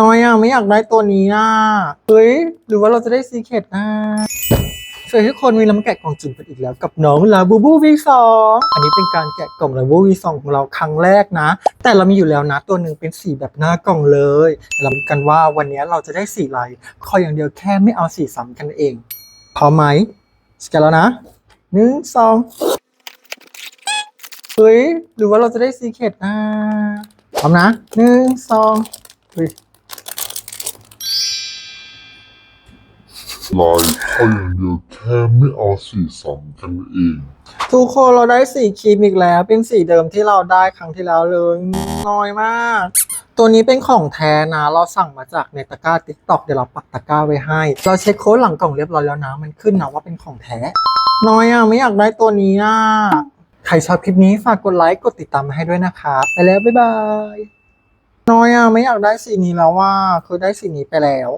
น้อยอะ ไม่อยากได้ตัวนี้อะ เฮ้ย หรือว่าเราจะได้ซีเคดอะสวัสดีทุกคนมีน้ำแกะกล่องจุ่มกันอีกแล้วกับน้องลาบูบูวีสองอันนี้เป็นการแกะกล่องลาบูวีสองของเราครั้งแรกนะ แต่เรามีอยู่แล้วนะตัวหนึ่งเป็นสีแบบหน้ากล่องเลยเราดูกันว่าวันนี้เราจะได้สีอะไรขออย่างเดียวแค่ไม่เอาสีซ้ำกันเองพร้อมไหมสแกนแล้วนะหนึ่งสองเฮ้ยหรือว่าเราจะได้ซีเคดอะพร้อมนะหนึ่งสองเฮ้ย ลายข้ออย่างเดียวแค่ไม่เอาสีซ้ำกันเอง ทุกคนเราได้สีครีมอีกแล้ว เป็นสีเดิมที่เราได้ครั้งที่แล้วเลยน้อยมาก ตัวนี้เป็นของแท้นะ เราสั่งมาจากในตะกร้าติ๊กต็อกเดี๋ยวเราปักตะกร้าไว้ให้ เราเช็คโค้ดหลังกล่องเรียบร้อยแล้วนะ มันขึ้นนะว่าเป็นของแท้ น้อยอะไม่อยากได้ตัวนี้อะใครชอบคลิปนี้ฝากกดไลค์กดติดตามมาให้ด้วยนะครับไปแล้วบ๊ายบายน้อยอะไม่อยากได้สีนี้แล้วว่าคือได้สีนี้ไปแล้ว